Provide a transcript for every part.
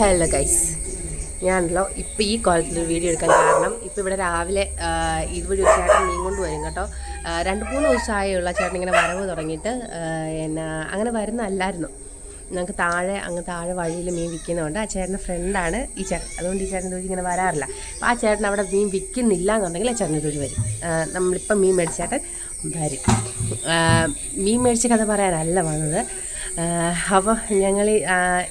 Hello guys ഞാനല്ലോ ഇപ്പോൾ ഈ കോലത്തിൽ വീഡിയോ എടുക്കാൻ കാരണം ഇപ്പോൾ ഇവിടെ രാവിലെ ഇരുപത് ദിവസമായിട്ട് ചേട്ടൻ മീൻ കൊണ്ട് വരും കേട്ടോ. രണ്ട് മൂന്ന് ദിവസമായുള്ള ചേട്ടൻ ഇങ്ങനെ വരവ് തുടങ്ങിയിട്ട് എന്നാ അങ്ങനെ വരുന്നല്ലായിരുന്നു ഞങ്ങൾക്ക് താഴെ അങ്ങ് താഴെ വഴിയിൽ മീൻ വിൽക്കുന്നതുകൊണ്ട് ആ ചേട്ടന്റെ ഫ്രണ്ടാണ് ഈ ചേട്ടൻ. അതുകൊണ്ട് ഈ ചേട്ടൻ തൊഴിൽ ഇങ്ങനെ വരാറില്ല. അപ്പോൾ ആ ചേട്ടൻ അവിടെ മീൻ വിൽക്കുന്നില്ല എന്നുണ്ടെങ്കിൽ ആ ചേട്ടൻ തൊഴിൽ വരും. നമ്മളിപ്പം മീൻ മേടിച്ചേട്ടൻ വരും. മീൻ മേടിച്ച കഥ പറയാനല്ല വന്നത്. അപ്പോൾ ഞങ്ങൾ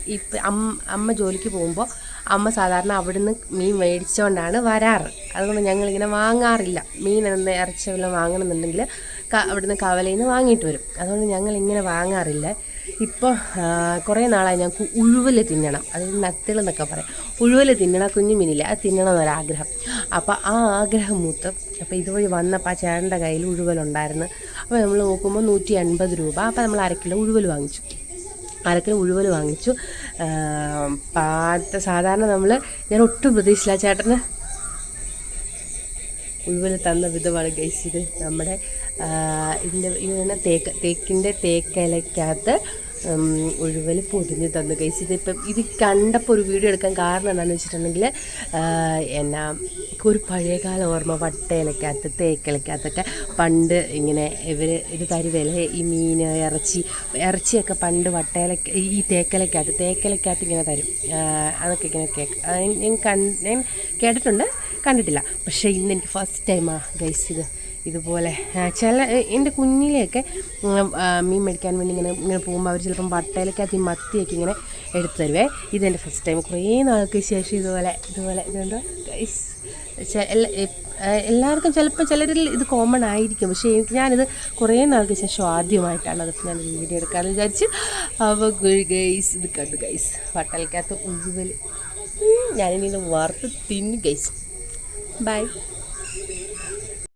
ഇപ്പം അമ്മ അമ്മ ജോലിക്ക് പോകുമ്പോൾ അമ്മ സാധാരണ അവിടുന്ന് മീൻ മേടിച്ചുകൊണ്ടാണ് വരാറ്. അതുകൊണ്ട് ഞങ്ങളിങ്ങനെ വാങ്ങാറില്ല. മീൻ എന്ന ഇറച്ചി വല്ലതും വാങ്ങണമെന്നുണ്ടെങ്കിൽ അവിടുന്ന് കവലയിൽ നിന്ന് വാങ്ങിയിട്ട് വരും. അതുകൊണ്ട് ഞങ്ങളിങ്ങനെ വാങ്ങാറില്ല. ഇപ്പോൾ കുറേ നാളായി ഞങ്ങൾക്ക് ഉഴുവൽ തിന്നണം. അതായത് നത്തിൽ എന്നൊക്കെ പറയാം. ഉഴുവൽ തിന്നണം കുഞ്ഞു മീനില്ല അത് തിന്നണം എന്നൊരാഗ്രഹം. അപ്പോൾ ആ ആഗ്രഹം മൂത്ത് അപ്പോൾ ഇതുവഴി വന്നപ്പോൾ ആ ചേട്ടന്റെ കയ്യിൽ ഉഴുവലുണ്ടായിരുന്നു അപ്പോൾ നമ്മൾ നോക്കുമ്പോൾ നൂറ്റി അൻപത് രൂപ. അപ്പോൾ നമ്മൾ അര കിലോ ഉഴുവൽ വാങ്ങിച്ചു. അരക്കിലോ ഉഴുവൽ വാങ്ങിച്ചു. പാത്ത സാധാരണ നമ്മൾ ഞാൻ ഒട്ടും പ്രതീക്ഷിച്ചില്ല. ചേട്ടന് ഉഴുവൽ തന്ന വിധമാണ് ഗൈസ് ഇത്. നമ്മുടെ ഇതിന്റെ ഇങ്ങനെ തേക്ക് തേക്കിന്റെ തേക്കിലക്കകത്ത് ഉഴുവൽ പൊതിഞ്ഞ് തന്നു. ഗൈസ് ഇതിപ്പം ഇത് കണ്ടപ്പോൾ ഒരു വീഡിയോ എടുക്കാൻ കാരണം എന്താണെന്ന് വെച്ചിട്ടുണ്ടെങ്കിൽ എന്നാ ഒരു പഴയകാല ഓർമ്മ വട്ടയിലക്കകത്ത് തേക്കിലക്കകത്തൊക്കെ പണ്ട് ഇങ്ങനെ ഇവർ ഇത് തരുവല്ലേ ഈ മീൻ ഇറച്ചി ഇറച്ചിയൊക്കെ പണ്ട് വട്ടയിലക്ക ഈ തേക്കലക്കകത്ത് തേക്കലക്കകത്ത് ഇങ്ങനെ തരും. അതൊക്കെ ഇങ്ങനെ കേക്ക് ഞാൻ കണ്ട് ഞാൻ കേട്ടിട്ടുണ്ട് കണ്ടിട്ടില്ല. പക്ഷേ ഇന്ന് എനിക്ക് ഫസ്റ്റ് ടൈമാണ് ഗൈസ് ഇത് ഇതുപോലെ. ചില എന്റെ കുഞ്ഞിലെയൊക്കെ മീൻ മേടിക്കാൻ വേണ്ടി ഇങ്ങനെ ഇങ്ങനെ പോകുമ്പോൾ അവർ ചിലപ്പം വട്ടയിലൊക്കെ ഈ മത്തിയൊക്കെ ഇങ്ങനെ എടുത്തു തരുവേ. ഇതെന്റെ ഫസ്റ്റ് ടൈം കുറേ നാൾക്ക് ശേഷം ഇതുപോലെ ഇതുപോലെ ഇതുകൊണ്ട് എല്ലാവർക്കും ചിലപ്പോൾ ചിലരിൽ ഇത് കോമൺ ആയിരിക്കും. പക്ഷേ എനിക്ക് ഞാനിത് കുറേ നാൾക്ക് ശേഷം ആദ്യമായിട്ടാണ് അതിപ്പോൾ ഞാൻ വീഡിയോ എടുക്കാമെന്ന് വിചാരിച്ച്. അപ്പോൾ ഗൈസ് ഇത് കണ്ടു ഗൈസ് വട്ടലക്കകത്ത് ഉഴുവൽ ഞാനിനി ഇത് വറുത്ത് തിന്നു ഗൈസ് ബൈ